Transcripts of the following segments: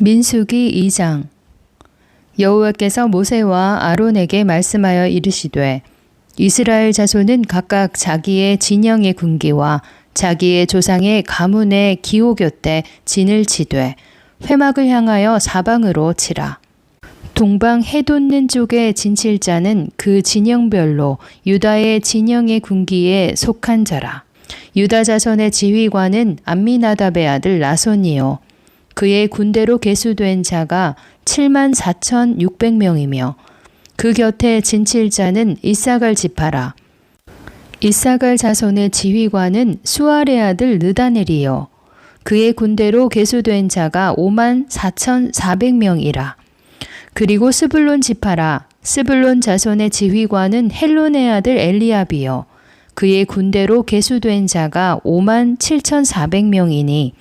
민수기 2장 여호와께서 모세와 아론에게 말씀하여 이르시되 이스라엘 자손은 각각 자기의 진영의 군기와 자기의 조상의 가문의 기호 곁에 진을 치되 회막을 향하여 사방으로 치라. 동방 해돋는 쪽의 진칠자는 그 진영별로 유다의 진영의 군기에 속한 자라. 유다 자손의 지휘관은 암미나답의 아들 나손이요. 그의 군대로 계수된 자가 7만 4천 6백명이며 그 곁에 진칠자는 이사갈 지파라. 이사갈 자손의 지휘관은 수아레 아들 느다넬이요. 그의 군대로 계수된 자가 5만 4천 4백명이라. 그리고 스불론 지파라. 스불론 자손의 지휘관은 헬론의 아들 엘리압이요. 그의 군대로 계수된 자가 5만 7,400명이니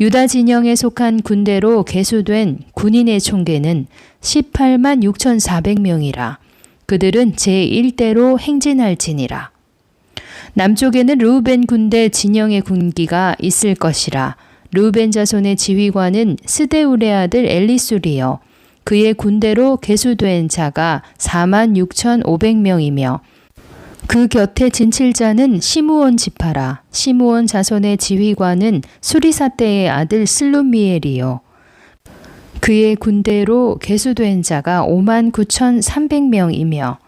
유다 진영에 속한 군대로 계수된 군인의 총계는 18만 6,400명이라. 그들은 제1대로 행진할지니라. 남쪽에는 루벤 군대 진영의 군기가 있을 것이라. 루벤 자손의 지휘관은 스데울의 아들 엘리술이요. 그의 군대로 계수된 자가 4만 6,500명이며 그 곁에 진칠자는 시므온 지파라. 시므온 자손의 지휘관은 수리사때의 아들 슬루미엘이요. 그의 군대로 계수된 자가 5만 9천3백명이며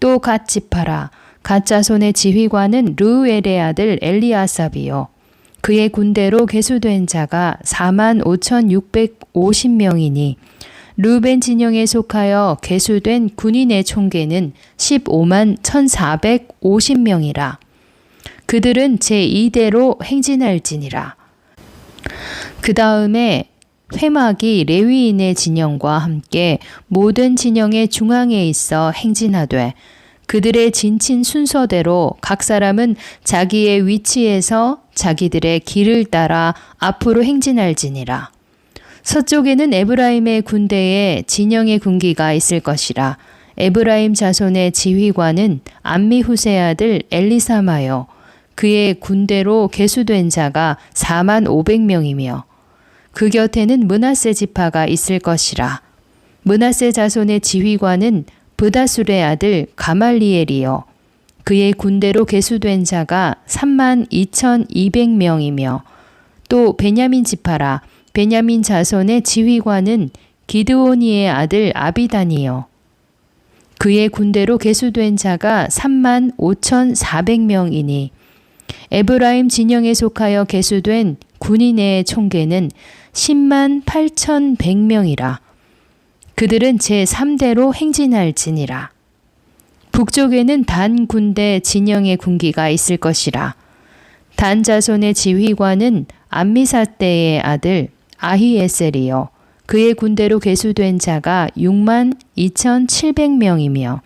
또 갓 지파라. 갓 자손의 지휘관은 르우엘의 아들 엘리아삽이요. 그의 군대로 계수된 자가 4만 5천6백오십명이니 루벤 진영에 속하여 개수된 군인의 총계는 15만 1450명이라. 그들은 제2대로 행진할지니라. 그 다음에 회막이 레위인의 진영과 함께 모든 진영의 중앙에 있어 행진하되 그들의 진친 순서대로 각 사람은 자기의 위치에서 자기들의 길을 따라 앞으로 행진할지니라. 서쪽에는 에브라임의 군대에 진영의 군기가 있을 것이라. 에브라임 자손의 지휘관은 암미 후세 아들 엘리사마요. 그의 군대로 계수된 자가 4만 500명이며 그 곁에는 문하세 지파가 있을 것이라. 문하세 자손의 지휘관은 브다술의 아들 가말리엘이요. 그의 군대로 계수된 자가 3만 2,200명이며 또 베냐민 지파라 베냐민 자손의 지휘관은 기드오니의 아들 아비단이요. 그의 군대로 계수된 자가 3만 5천4백명이니 에브라임 진영에 속하여 계수된 군인의 총계는 10만 8천100명이라. 그들은 제3대로 행진할지니라. 북쪽에는 단 군대 진영의 군기가 있을 것이라. 단 자손의 지휘관은 암미사 때의 아들 아히에셀이요. 그의 군대로 계수된 자가 6만 2,700명이며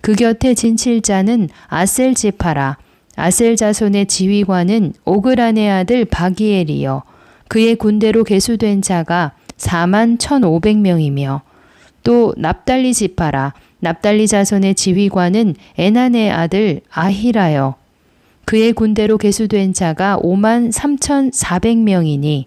그 곁에 진칠자는 아셀 지파라. 아셀 자손의 지휘관은 오그란의 아들 바기엘이요. 그의 군대로 계수된 자가 4만 1,500명이며 또 납달리 지파라. 납달리 자손의 지휘관은 에난의 아들 아히라요. 그의 군대로 계수된 자가 5만 3,400명이니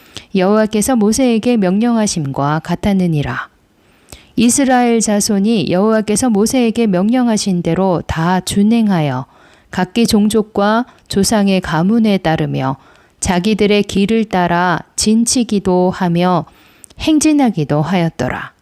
여호와께서 모세에게 명령하심과 같았느니라. 이스라엘 자손이 여호와께서 모세에게 명령하신 대로 다 준행하여 각기 종족과 조상의 가문에 따르며 자기들의 길을 따라 진치기도 하며 행진하기도 하였더라.